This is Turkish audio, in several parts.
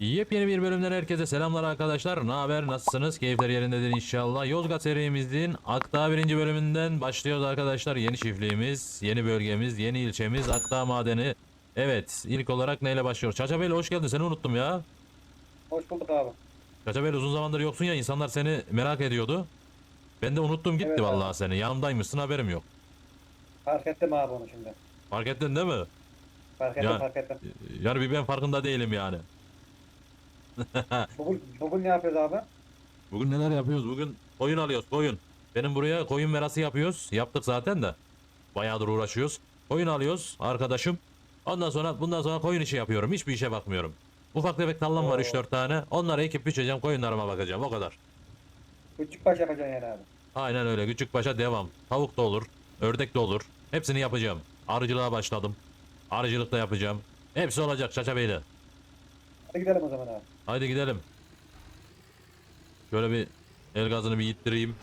Yepyeni bir bölümden herkese selamlar arkadaşlar. Ne haber? Nasılsınız? Keyifler yerindedir inşallah. Yozgat serimizin Akdağ birinci bölümünden başlıyoruz arkadaşlar. Yeni çiftliğimiz, yeni bölgemiz, yeni ilçemiz Akdağ Madeni. Evet, ilk olarak neyle başlıyoruz? Çaça Bey'le hoş geldin. Seni unuttum ya. Hoş bulduk abi. Çaça Bey'le uzun zamandır yoksun ya. insanlar seni merak ediyordu. Ben de unuttum gitti Evet abi. vallahi seni. Yanımdaymışsın haberim yok. Fark ettim abi onu şimdi. Fark ettin değil mi? Fark ettim Ya- fark ettim. Yani bir ben farkında değilim yani. Bugün, bugün ne yapıyoruz abi? Bugün neler yapıyoruz? Bugün koyun alıyoruz koyun. Benim buraya koyun merası yapıyoruz. Yaptık zaten de. Bayağıdır uğraşıyoruz. Koyun alıyoruz arkadaşım. Ondan sonra bundan sonra koyun işi yapıyorum. Hiçbir işe bakmıyorum. Ufak tefek tallam var Oo. 3-4 tane. Onları ekip biçeceğim koyunlarıma bakacağım o kadar. Küçük baş yapacaksın yani abi. Aynen öyle küçük başa devam. Tavuk da olur, ördek de olur. Hepsini yapacağım. Arıcılığa başladım. Arıcılık da yapacağım. Hepsi olacak Çaça Bey'le. Hadi gidelim o zaman abi. Haydi gidelim. Şöyle bir el gazını bir ittireyim.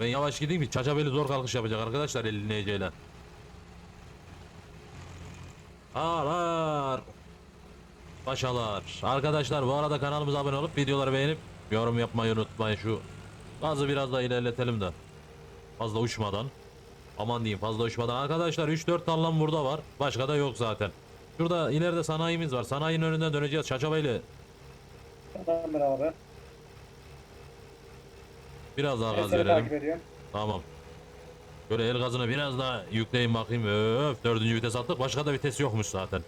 Ben yavaş gideyim ki Çaça Bey'le zor kalkış yapacak arkadaşlar elini eceyle. Ağlar. Paşalar. Arkadaşlar bu arada kanalımıza abone olup videoları beğenip yorum yapmayı unutmayın şu gazı biraz daha ilerletelim de. Fazla uçmadan. Aman diyeyim fazla uçmadan. Arkadaşlar 3-4 tallam burada var. Başka da yok zaten. Şurada ileride sanayimiz var. Sanayinin önünden döneceğiz Çaçabaylı. Tamamdır abi. Biraz daha gaz verelim. Tamam. Böyle el gazını biraz daha yükleyin bakayım. Öf dördüncü vites attık. Başka da vites yokmuş zaten.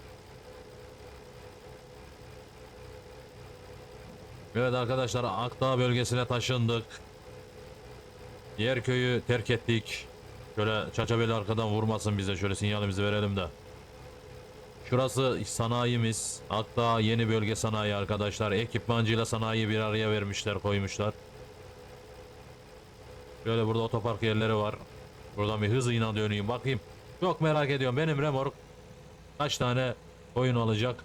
Evet arkadaşlar Akdağ bölgesine taşındık. Yerköy'ü terk ettik. Şöyle Çaçabeli arkadan vurmasın bize. Şöyle sinyalimizi verelim de. Şurası sanayimiz. Akdağ yeni bölge sanayi arkadaşlar. Ekipmancıyla sanayiyi bir araya vermişler koymuşlar. Şöyle burada otopark yerleri var. Buradan bir hızıyla döneyim bakayım. Çok merak ediyorum. Benim remork kaç tane koyun alacak?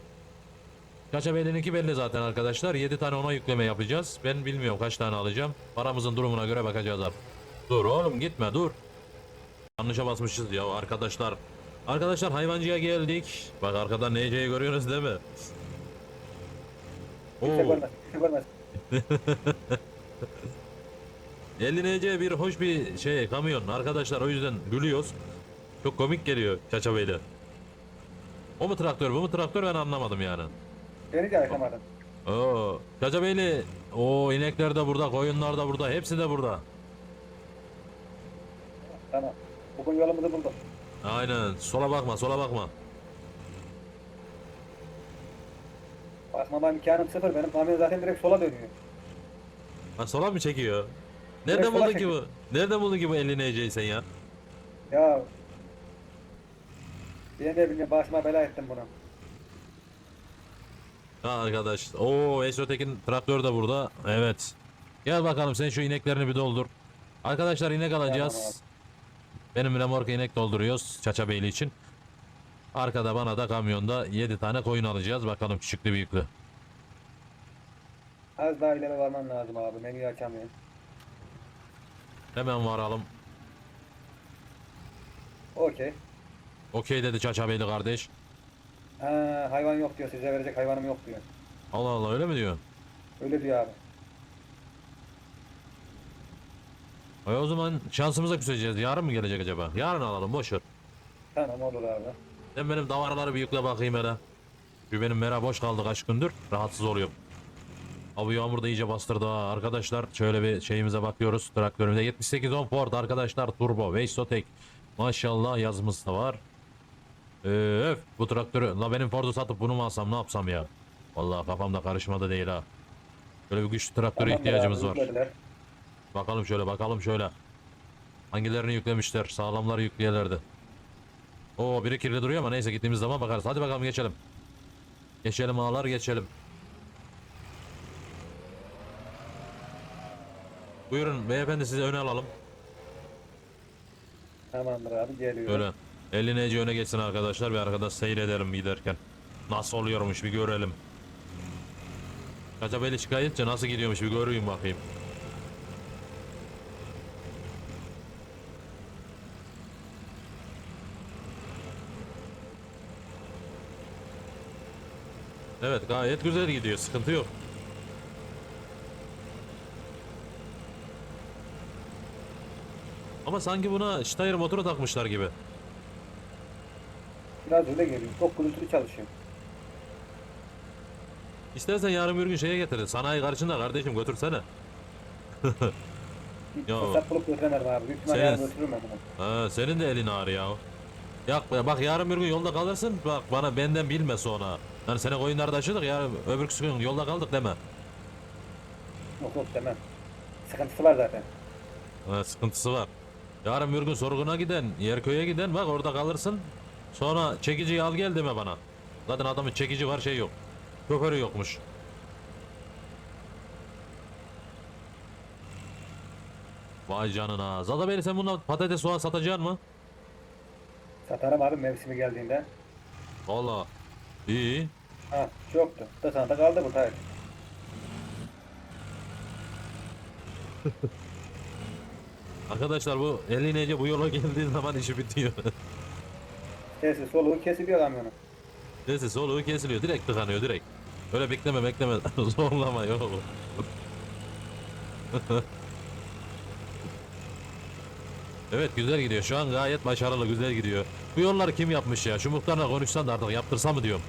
Kaça bellininki belli zaten arkadaşlar. 7 tane ona yükleme yapacağız. Ben bilmiyorum kaç tane alacağım. Paramızın durumuna göre bakacağız abi. Dur oğlum gitme dur. Yanlışa basmışız ya arkadaşlar. Arkadaşlar hayvancıya geldik. Bak arkadan NC'yi görüyorsunuz değil mi? Kimse Oo. görmez. Kimse görmez. 50 NC bir hoş bir şey kamyon arkadaşlar o yüzden gülüyoruz. Çok komik geliyor Çaça Bey'le. O mu traktör bu mu traktör ben anlamadım yani. Beni de yakamadım. Oo, Çaça Bey'li o inekler de burada koyunlar da burada hepsi de burada. Tamam. Bugün yolumuzu bulduk. Aynen sola bakma sola bakma. Bakmama imkanım sıfır. Benim kamyon zaten direkt sola dönüyor. Ha sola mı çekiyor? Nereden sola buldun ki çekiyor. bu? Nereden buldun ki bu 50 NC'yi sen ya? Ya. Ben de bilmiyorum. Başıma bela ettim bunu. Ha arkadaş. Oo Esrotek'in traktör de burada. Evet. Gel bakalım sen şu ineklerini bir doldur. Arkadaşlar inek alacağız. Benim remorka inek dolduruyoruz Çaça Beyli için. Arkada bana da kamyonda 7 tane koyun alacağız. Bakalım küçüklü büyüklü. Az daha ileri varman lazım abi. Menüyü açamıyorum. Hemen varalım. Okey. Okey dedi Çaça Beyli kardeş. Ha, hayvan yok diyor. Size verecek hayvanım yok diyor. Allah Allah öyle mi diyor? Öyle diyor abi. E o zaman şansımıza küseceğiz. Yarın mı gelecek acaba? Yarın alalım boş ver. Tamam olur abi. Sen benim davarları bir yükle bakayım hele. Şu benim mera boş kaldı kaç gündür. Rahatsız oluyorum. Abi yağmur da iyice bastırdı ha. Arkadaşlar şöyle bir şeyimize bakıyoruz. Traktörümüzde 7810 Ford arkadaşlar turbo Veysotek. Maşallah yazımız da var. Ee, Öf bu traktörü la benim Ford'u satıp bunu mu alsam ne yapsam ya. Vallahi kafamda karışmada değil ha. Şöyle bir güçlü traktöre Tamamdır ihtiyacımız abi, var. yüklediler. Bakalım şöyle bakalım şöyle. Hangilerini yüklemişler? Sağlamları yükleyelerdi. Oo biri kirli duruyor ama neyse gittiğimiz zaman bakarız. Hadi bakalım geçelim. Geçelim ağlar geçelim. Buyurun beyefendi sizi öne alalım. Tamamdır abi geliyor. Böyle 50 nece öne geçsin arkadaşlar bir arkada seyredelim giderken. Nasıl oluyormuş bir görelim. Kaçabeli şikayetçi nasıl gidiyormuş bir göreyim bakayım. Evet gayet güzel gidiyor. Sıkıntı yok. Ama sanki buna Steyr motoru takmışlar gibi. Biraz öyle geliyor. Çok gürültülü çalışıyor. İstersen yarın bir gün şeye getirin. Sanayi karşında kardeşim götürsene. Ya. fırsat bulup götüremedim abi. Büyük ihtimalle Senin- yarın götürürüm ben bunu. Ha, senin de elin ağrı ya. Yak bak yarın bir gün yolda kalırsın. Bak bana benden bilme sonra. Yani seni koyunlarda taşıdık yarın öbür gün yolda kaldık deme. Yok yok demem. Sıkıntısı var zaten. Ha, sıkıntısı var. Yarın bir gün sorguna giden, Yerköy'e giden bak orada kalırsın. Sonra çekiciyi al gel deme bana. Zaten adamın çekici var şey yok. Şoförü yokmuş. Vay canına. Zada Beyli sen bununla patates soğan satacaksın mı? Satarım abi mevsimi geldiğinde. Valla. İyi. Ha çoktu. Tıkanda kaldı bu Tayyip. Arkadaşlar bu 50 nece bu yola geldiği zaman işi bitiyor. Sesi soluğu kesiliyor kamyonun. Neyse soluğu kesiliyor. Direkt tıkanıyor direkt. Öyle bekleme bekleme. Zorlama yok. Evet güzel gidiyor. Şu an gayet başarılı güzel gidiyor. Bu yolları kim yapmış ya? Şu muhtarla konuşsan da artık yaptırsa mı diyorum.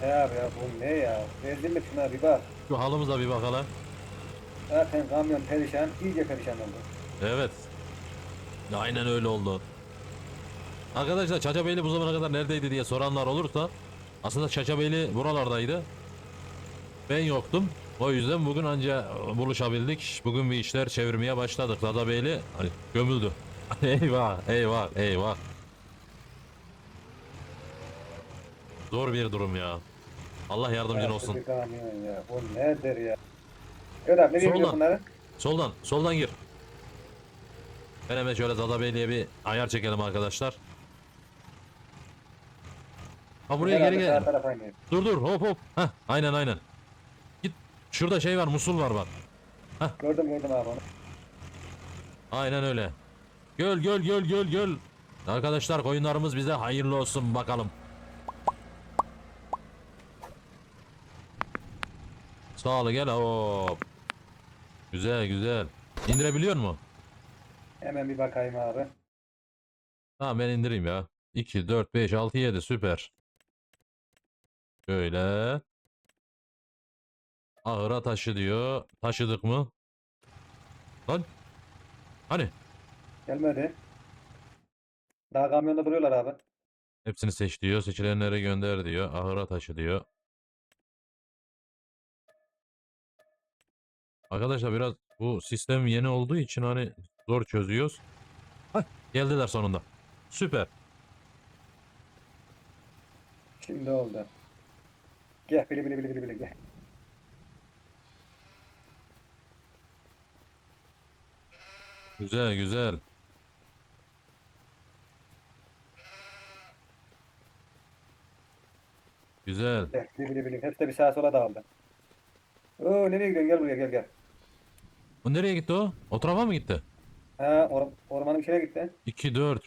He abi ya bu ne ya? Rezillik şuna bir bak. Şu halımıza bir bakalım. Zaten kamyon perişan, iyice perişan oldu. Evet. Aynen öyle oldu. Arkadaşlar Çaçabeyli bu zamana kadar neredeydi diye soranlar olursa aslında Çaçabeyli buralardaydı. Ben yoktum. O yüzden bugün anca buluşabildik. Bugün bir işler çevirmeye başladık. Zadabeyli hani gömüldü. eyvah, eyvah, eyvah. Zor bir durum ya. Allah yardımcın olsun. Ya. Bu nedir ya? Gidiyor Soldan. bunları? Soldan, soldan gir. Ben hemen şöyle Zada Beyli'ye bir ayar çekelim arkadaşlar. Ha buraya geri gel. Dur dur hop hop. Heh, aynen aynen. Şurada şey var musul var bak. Gördüm gördüm abi onu. Aynen öyle. Göl göl göl göl göl. Arkadaşlar koyunlarımız bize hayırlı olsun bakalım. Sağ ol gel hop. Güzel güzel. İndirebiliyor mu? Hemen bir bakayım abi. Tamam ben indireyim ya. 2, 4, 5, 6, 7 süper. Şöyle. Ahıra taşı diyor. Taşıdık mı? Lan. Hani? Gelmedi. Daha kamyonda duruyorlar abi. Hepsini seç diyor. Seçilenlere gönder diyor. Ahıra taşı diyor. Arkadaşlar biraz bu sistem yeni olduğu için hani zor çözüyoruz. Hah, geldiler sonunda. Süper. Şimdi oldu. Gel bili bili bili bili bili gel. Güzel güzel. Güzel. Gel bili bili. Hepsi de bir sağa sola dağıldı. Oo nereye gidiyorsun? Gel buraya gel gel. O nereye gitti o? O tarafa mı gitti? Ha or ormanın içine gitti. 2, 4,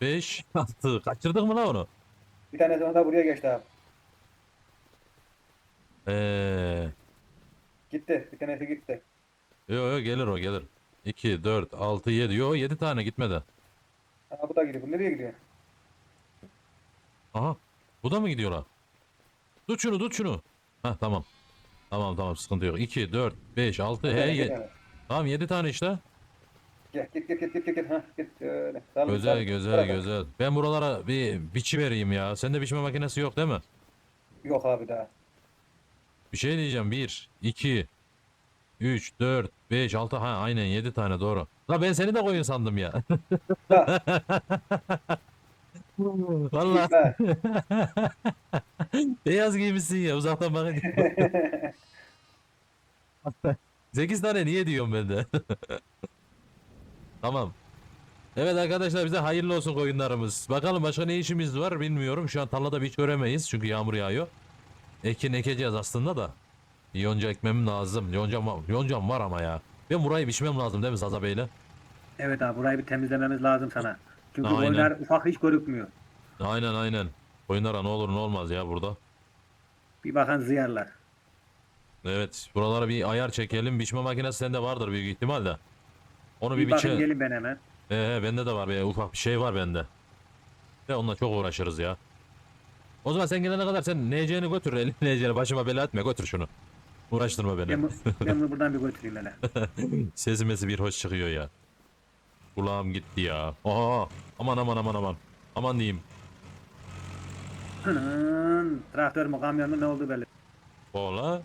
5, 6. Kaçırdık mı lan onu? Bir tanesi da buraya geçti abi. Eee. Gitti. Bir tanesi gitti. Yo yo gelir o gelir. 2, 4, 6, 7. Yo 7 tane gitmedi. Ha bu da gidiyor. Bu nereye gidiyor? Aha. Bu da mı gidiyor lan? Tut şunu tut şunu. Hah tamam. Tamam tamam sıkıntı yok. 2, 4, 5, 6. Bir He ye- tane. Tamam 7 tane işte. Gel git git git git git git. Ha git öyle. Sal, Güzel sal. güzel Bırak. güzel. Ben buralara bir biçi vereyim ya. Sende biçme makinesi yok değil mi? Yok abi daha. Bir şey diyeceğim. 1, 2, 3, 4, 5, 6. Ha aynen 7 tane doğru. La ben seni de koyun sandım ya. Lan. beyaz giymişsin ya uzaktan bakınca. 8 tane niye diyorum ben de. tamam. Evet arkadaşlar bize hayırlı olsun koyunlarımız. Bakalım başka ne işimiz var bilmiyorum. Şu an tarlada bir hiç göremeyiz çünkü yağmur yağıyor. Ekin ekeceğiz aslında da. Yonca ekmem lazım. Yoncam, var- yoncam var ama ya. Ben burayı biçmem lazım değil mi Zaza Bey'le? Evet abi burayı bir temizlememiz lazım sana. Çünkü Aynen. boylar ufak hiç görükmüyor. Aynen aynen. Koyunlara ne olur ne olmaz ya burada. Bir bakan zıyarlar. Evet buralara bir ayar çekelim. Biçme makinesi sende vardır büyük ihtimalle. Onu Bir bir bakın biçe... gelin ben hemen. Ee, bende de var bir ufak bir şey var bende. Ve onunla çok uğraşırız ya. O zaman sen gelene kadar sen NC'ni götür. Elin NC'ni başıma bela etme götür şunu. Uğraştırma beni. Ben, bu- ben bunu buradan bir götüreyim hele. Sesimesi bir hoş çıkıyor ya. Kulağım gitti ya. Oha aman aman aman aman. Aman diyeyim. Hının, Traktör mü kamyon mu ne oldu belli. Ola.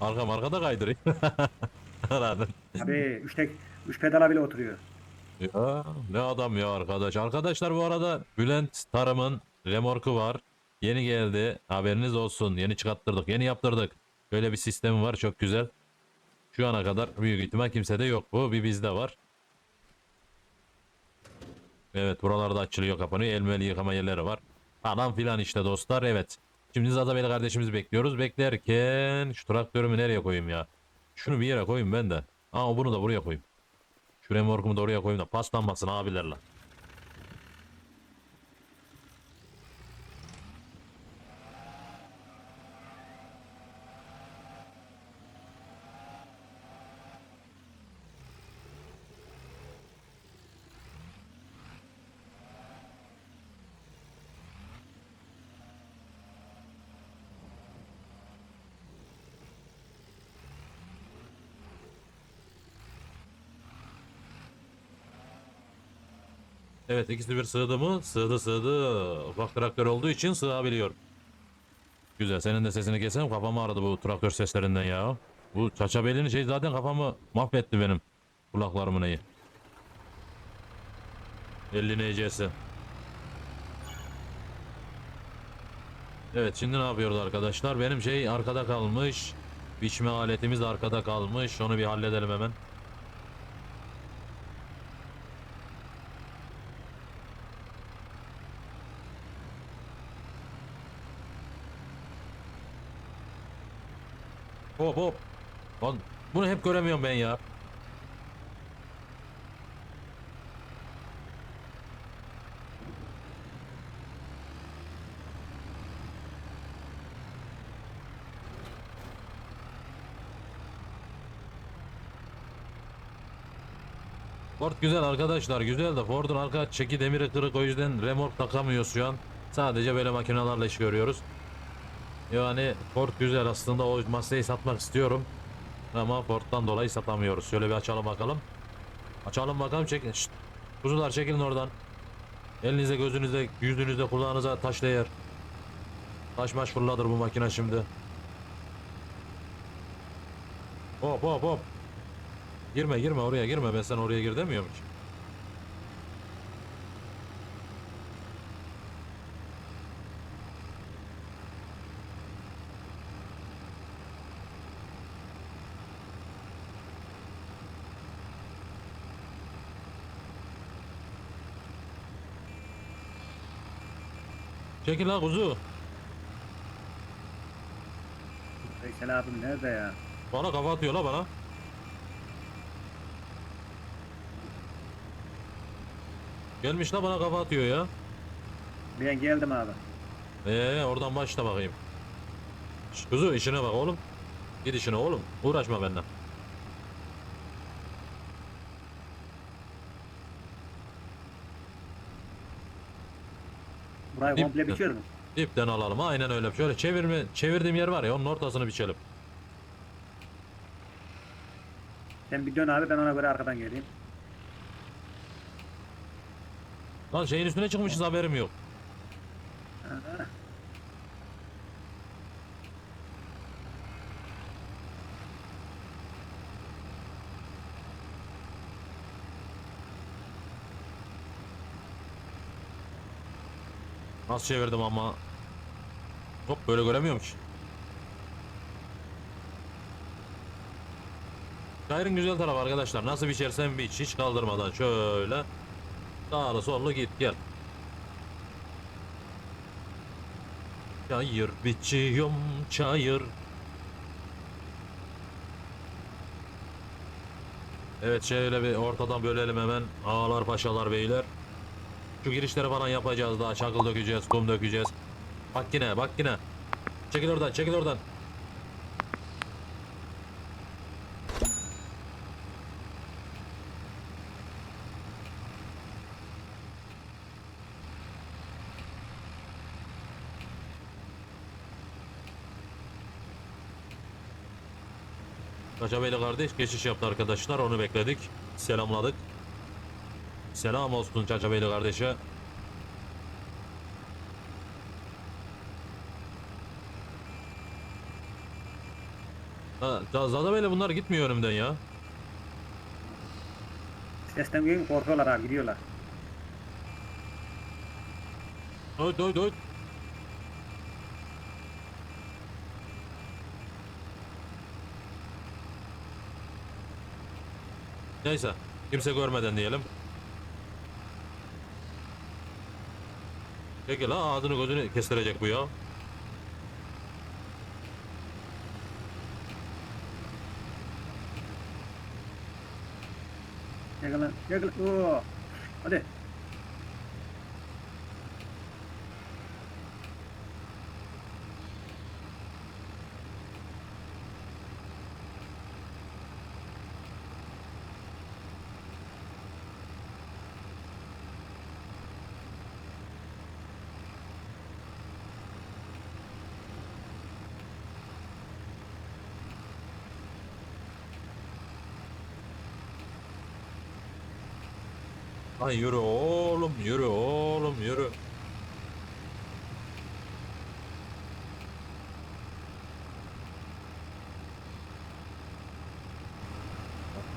Arkam arkada kaydırıyor. Aradın. Abi üç, tek, üç pedala bile oturuyor. Ya ne adam ya arkadaş. Arkadaşlar bu arada Bülent Tarım'ın remorku var. Yeni geldi. Haberiniz olsun. Yeni çıkarttırdık. Yeni yaptırdık. Böyle bir sistemi var. Çok güzel. Şu ana kadar büyük ihtimal kimsede yok bu. Bir bizde var. Evet buralarda açılıyor kapanıyor. Elmeli yıkama yerleri var. Falan filan işte dostlar. Evet. Şimdi Zadabeli kardeşimizi bekliyoruz. Beklerken şu traktörümü nereye koyayım ya? Şunu bir yere koyayım ben de. Ama bunu da buraya koyayım. Şu remorkumu da oraya koyayım da paslanmasın abilerle. Evet ikisi bir sığdı mı? Sığdı sığdı. Ufak traktör olduğu için sığabiliyor. Güzel senin de sesini kesem kafamı ağrıdı bu traktör seslerinden ya. Bu çaçabelinin şey zaten kafamı mahvetti benim. Kulaklarımın neyi. 50 NC'si. Evet şimdi ne yapıyoruz arkadaşlar? Benim şey arkada kalmış. Biçme aletimiz arkada kalmış. Onu bir halledelim hemen. Hop hop. Lan bunu hep göremiyorum ben ya. Ford güzel arkadaşlar güzel de Ford'un arka çeki demiri kırık o yüzden remork takamıyoruz şu an. Sadece böyle makinelerle iş görüyoruz. Yani Ford güzel aslında o masayı satmak istiyorum. Ama Ford'dan dolayı satamıyoruz. Şöyle bir açalım bakalım. Açalım bakalım çekin. Şşt. Kuzular çekilin oradan. Elinize gözünüze yüzünüze kulağınıza taş değer. Taş maş fırladır bu makine şimdi. Hop hop hop. Girme girme oraya girme ben sen oraya gir demiyorum ki. Çekil la kuzu. Veysel abim nerede ya? Bana kafa atıyor la bana. Gelmiş la bana kafa atıyor ya. Ben geldim abi. Ee oradan başla bakayım. Şş, kuzu işine bak oğlum. Git işine oğlum. Uğraşma benden. Burayı Dip- komple biçiyor mu? Dipten alalım. Aynen öyle. Şöyle çevirme, çevirdiğim yer var ya onun ortasını biçelim. Sen bir dön abi ben ona göre arkadan geleyim. Lan şeyin üstüne çıkmışız haberim yok. Nasıl çevirdim ama. Hop böyle göremiyorum ki. Çayırın güzel tarafı arkadaşlar. Nasıl biçersen biç. Hiç kaldırmadan şöyle. Sağlı sollu git gel. Çayır biçiyorum çayır. Evet şöyle bir ortadan bölelim hemen. Ağalar paşalar beyler. Şu girişleri falan yapacağız daha. Çakıl dökeceğiz, kum dökeceğiz. Bak yine bak yine. Çekil oradan çekil oradan. Kaçabeyli kardeş geçiş yaptı arkadaşlar onu bekledik. Selamladık. Selam olsun Çaçabeyli kardeşe. Ha, Zadabeyli bunlar gitmiyor önümden ya. Sesten duyun korkuyorlar abi gidiyorlar. Öt öt öt. Neyse. Kimse görmeden diyelim. Gözünü kestirecek bu ya. Yakala yakala. Oo. Hadi. Lan yürü oğlum yürü oğlum yürü.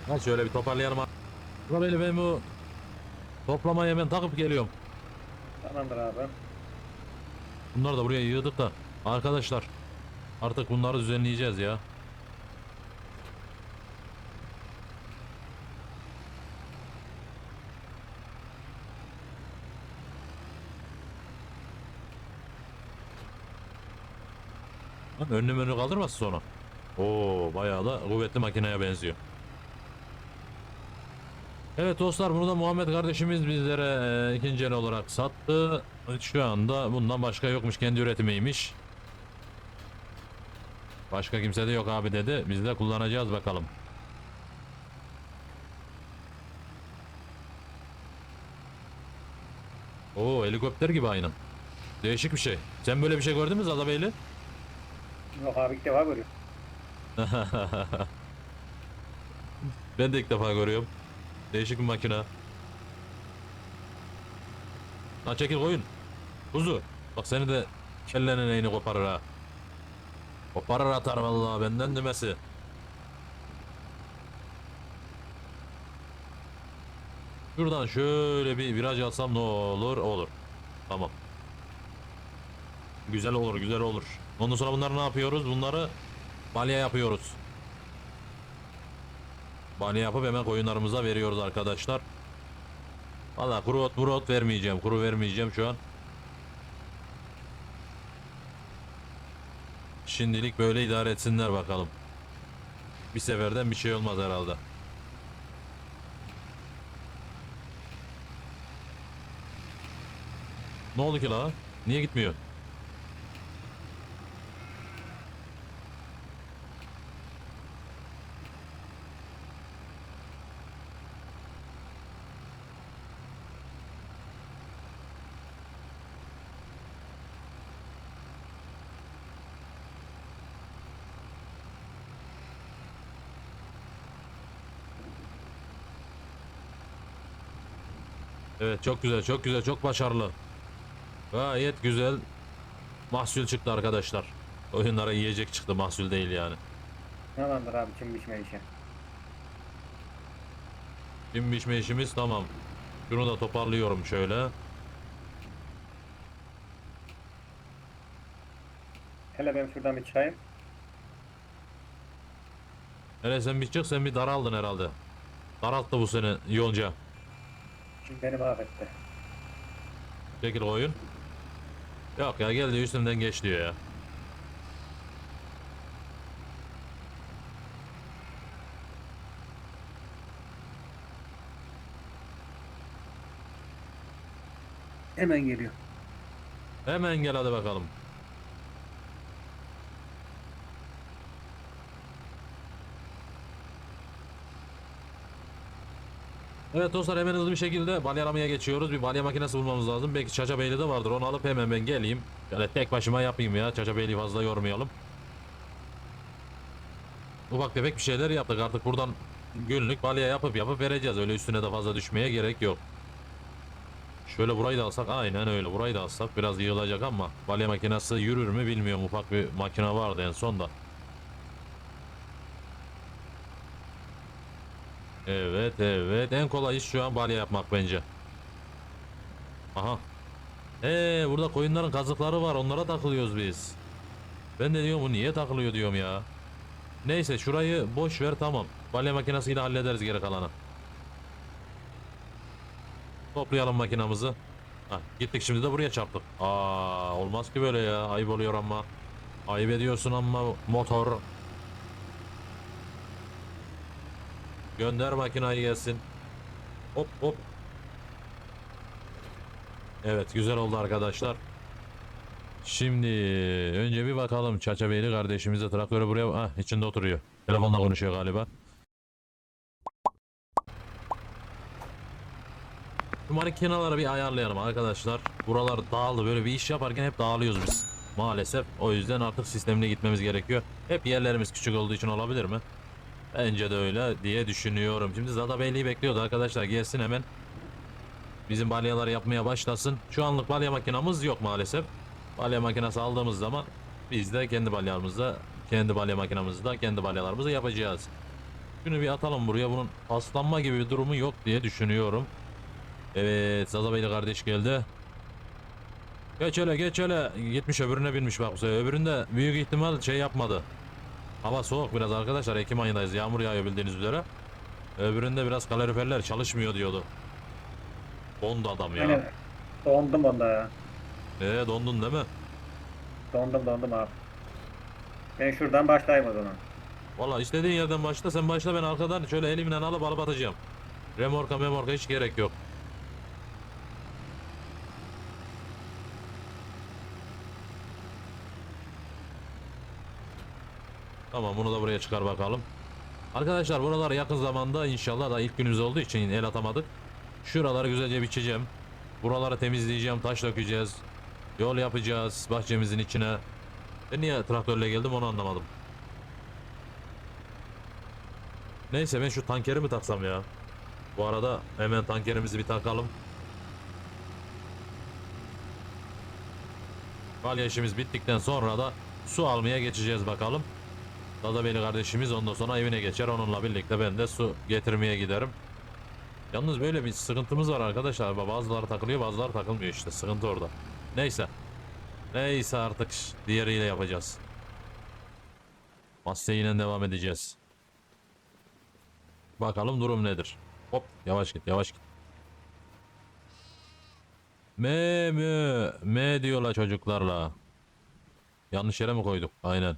Ha şöyle bir toparlayalım. Beni ben bu toplamaya hemen takıp geliyorum. Tamamdır abi. Bunları da buraya yığdık da arkadaşlar artık bunları düzenleyeceğiz ya. Lan önünü önünü kaldırmasın sonra. Oo bayağı da kuvvetli makineye benziyor. Evet dostlar bunu da Muhammed kardeşimiz bizlere e, ikinci el olarak sattı. Şu anda bundan başka yokmuş kendi üretimiymiş. Başka kimse de yok abi dedi. Biz de kullanacağız bakalım. Oo helikopter gibi aynen. Değişik bir şey. Sen böyle bir şey gördün mü Zadabeyli? Yok abi ilk defa görüyorum. Ben de ilk defa görüyorum. Değişik bir makine. Ha çekil koyun. Kuzu. Bak seni de kellenin neyini koparır ha. Koparır atar vallahi benden demesi. Şuradan şöyle bir viraj alsam ne olur? Olur. Tamam. Güzel olur, güzel olur. Ondan sonra bunları ne yapıyoruz? Bunları balya yapıyoruz. Balya yapıp hemen koyunlarımıza veriyoruz arkadaşlar. Valla kuru ot muru ot vermeyeceğim. Kuru vermeyeceğim şu an. Şimdilik böyle idare etsinler bakalım. Bir seferden bir şey olmaz herhalde. Ne oldu ki la? Niye gitmiyor? Evet çok güzel çok güzel çok başarılı. Gayet güzel mahsul çıktı arkadaşlar. Oyunlara yiyecek çıktı mahsul değil yani. Tamamdır abi kim biçme işi. Bin biçme işimiz tamam. Şunu da toparlıyorum şöyle. Hele ben şuradan bir çıkayım. Hele sen biçecek sen bir daraldın herhalde. Daralttı bu seni yonca. Beni mahvetti. Çekil oyun. Yok ya geldi üstümden geç diyor ya. Hemen geliyor. Hemen gel hadi bakalım. Evet dostlar hemen hızlı bir şekilde balyalamaya geçiyoruz. Bir balya makinesi bulmamız lazım. Belki Çaça Beyli de vardır. Onu alıp hemen ben geleyim. Yani tek başıma yapayım ya. Çaça Beyli'yi fazla yormayalım. Ufak tefek bir şeyler yaptık. Artık buradan günlük balya yapıp yapıp vereceğiz. Öyle üstüne de fazla düşmeye gerek yok. Şöyle burayı da alsak aynen öyle. Burayı da alsak biraz yığılacak ama balya makinesi yürür mü bilmiyorum. Ufak bir makine vardı en son da. Evet evet en kolay iş şu an balya yapmak bence. Aha. Ee burada koyunların kazıkları var onlara takılıyoruz biz. Ben de diyorum bu niye takılıyor diyorum ya. Neyse şurayı boş ver tamam. Balya makinesiyle hallederiz geri kalanı. Toplayalım makinamızı. Ha, gittik şimdi de buraya çarptık. Aa olmaz ki böyle ya. Ayıp oluyor ama. Ayıp ediyorsun ama motor. Gönder makinayı gelsin. Hop hop. Evet güzel oldu arkadaşlar. Şimdi önce bir bakalım Çaça Beyli kardeşimize traktörü buraya... Ah içinde oturuyor. Telefonla konuşuyor galiba. Şu makinaları bir ayarlayalım arkadaşlar. Buralar dağıldı. Böyle bir iş yaparken hep dağılıyoruz biz. Maalesef. O yüzden artık sistemle gitmemiz gerekiyor. Hep yerlerimiz küçük olduğu için olabilir mi? Bence de öyle diye düşünüyorum. Şimdi Zada Beyliği bekliyordu arkadaşlar. Gelsin hemen. Bizim balyaları yapmaya başlasın. Şu anlık balya makinamız yok maalesef. Balya makinesi aldığımız zaman biz de kendi balyamızda, kendi balya makinamızda kendi balyalarımızı yapacağız. Şunu bir atalım buraya. Bunun paslanma gibi bir durumu yok diye düşünüyorum. Evet Zaza Beyli kardeş geldi. Geç hele geç hele. Gitmiş öbürüne binmiş bak. Öbüründe büyük ihtimal şey yapmadı. Hava soğuk biraz arkadaşlar. Ekim ayındayız. Yağmur yağıyor bildiğiniz üzere. Öbüründe biraz kaloriferler çalışmıyor diyordu. Dondu adam ya. Yani dondum onda ya. Ee dondun değil mi? Dondum dondum abi. Ben şuradan başlayayım o zaman. Valla istediğin yerden başla. Sen başla ben arkadan şöyle elimle alıp alıp atacağım. Remorka memorka hiç gerek yok. Tamam bunu da buraya çıkar bakalım. Arkadaşlar buralar yakın zamanda inşallah da ilk günümüz olduğu için el atamadık. Şuraları güzelce biçeceğim. Buraları temizleyeceğim, taş dökeceğiz. Yol yapacağız bahçemizin içine. Ben niye traktörle geldim onu anlamadım. Neyse ben şu tankeri mi taksam ya? Bu arada hemen tankerimizi bir takalım. Balya bittikten sonra da su almaya geçeceğiz bakalım. Dada Beyli kardeşimiz ondan sonra evine geçer. Onunla birlikte ben de su getirmeye giderim. Yalnız böyle bir sıkıntımız var arkadaşlar. Bazıları takılıyor bazıları takılmıyor işte. Sıkıntı orada. Neyse. Neyse artık diğeriyle yapacağız. Masteğiyle devam edeceğiz. Bakalım durum nedir? Hop yavaş git yavaş git. Me me me diyorlar çocuklarla. Yanlış yere mi koyduk? Aynen.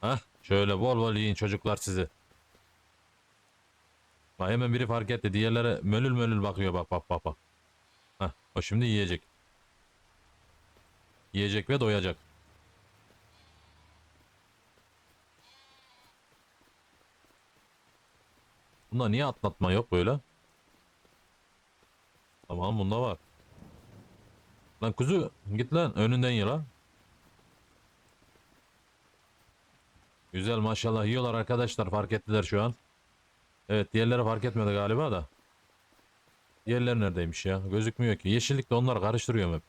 Hah şöyle bol bol yiyin çocuklar sizi. Bak hemen biri fark etti. Diğerleri mölül mölül bakıyor bak bak bak bak. Hah o şimdi yiyecek. Yiyecek ve doyacak. Bunda niye atlatma yok böyle? Tamam bunda var. Lan kuzu git lan önünden ye lan. Güzel maşallah yiyorlar arkadaşlar fark ettiler şu an. Evet diğerleri fark etmedi galiba da. Diğerleri neredeymiş ya? Gözükmüyor ki. Yeşillikle onları karıştırıyorum hep.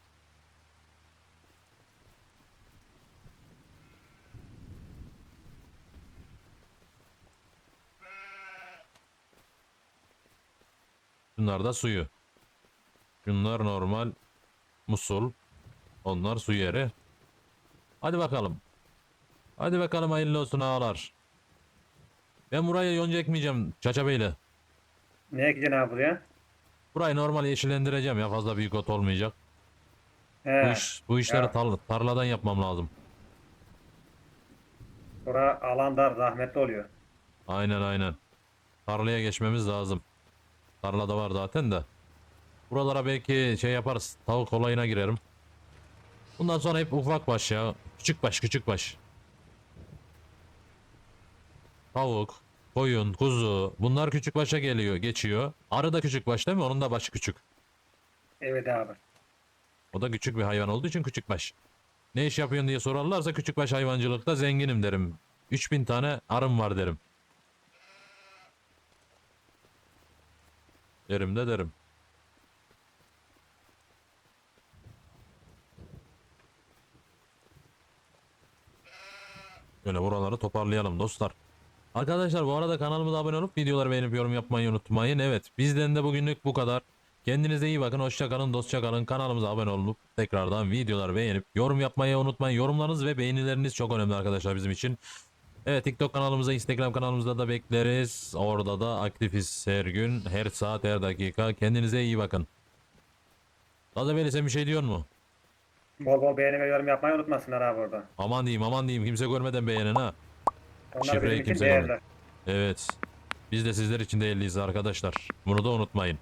Bunlar da suyu. Bunlar normal musul. Onlar su yeri. Hadi bakalım. Hadi bakalım hayırlı olsun ağalar. Ben buraya yonca ekmeyeceğim Çaça Bey'le. Ne ekeceksin abi buraya? Burayı normal yeşillendireceğim ya fazla büyük ot olmayacak. Bu, He. iş, bu işleri ya. tar- tarladan yapmam lazım. Bura alan dar zahmetli oluyor. Aynen aynen. Tarlaya geçmemiz lazım. Tarlada var zaten de. Buralara belki şey yaparız. Tavuk olayına girerim. Bundan sonra hep ufak baş ya. Küçük baş küçük baş. Tavuk. koyun, kuzu bunlar küçük başa geliyor, geçiyor. Arı da küçük baş değil mi? Onun da başı küçük. Evet abi. O da küçük bir hayvan olduğu için küçük baş. Ne iş yapıyorsun diye sorarlarsa küçük baş hayvancılıkta zenginim derim. 3000 tane arım var derim. Derim de derim. Böyle buraları toparlayalım dostlar. Arkadaşlar bu arada kanalımıza abone olup videoları beğenip yorum yapmayı unutmayın. Evet bizden de bugünlük bu kadar. Kendinize iyi bakın. Hoşça kalın, dostça kalın. Kanalımıza abone olup tekrardan videoları beğenip yorum yapmayı unutmayın. Yorumlarınız ve beğenileriniz çok önemli arkadaşlar bizim için. Evet TikTok kanalımıza, Instagram kanalımızda da bekleriz. Orada da aktifiz her gün, her saat, her dakika. Kendinize iyi bakın. Dada Veli sen bir şey diyor mu? Bol bol beğeni ve yorum yapmayı unutmasınlar abi orada. Aman diyeyim aman diyeyim kimse görmeden beğenin ha. Onlar Şifreyi için kimse değerli. görmedi. Evet. Biz de sizler için değerliyiz arkadaşlar. Bunu da unutmayın.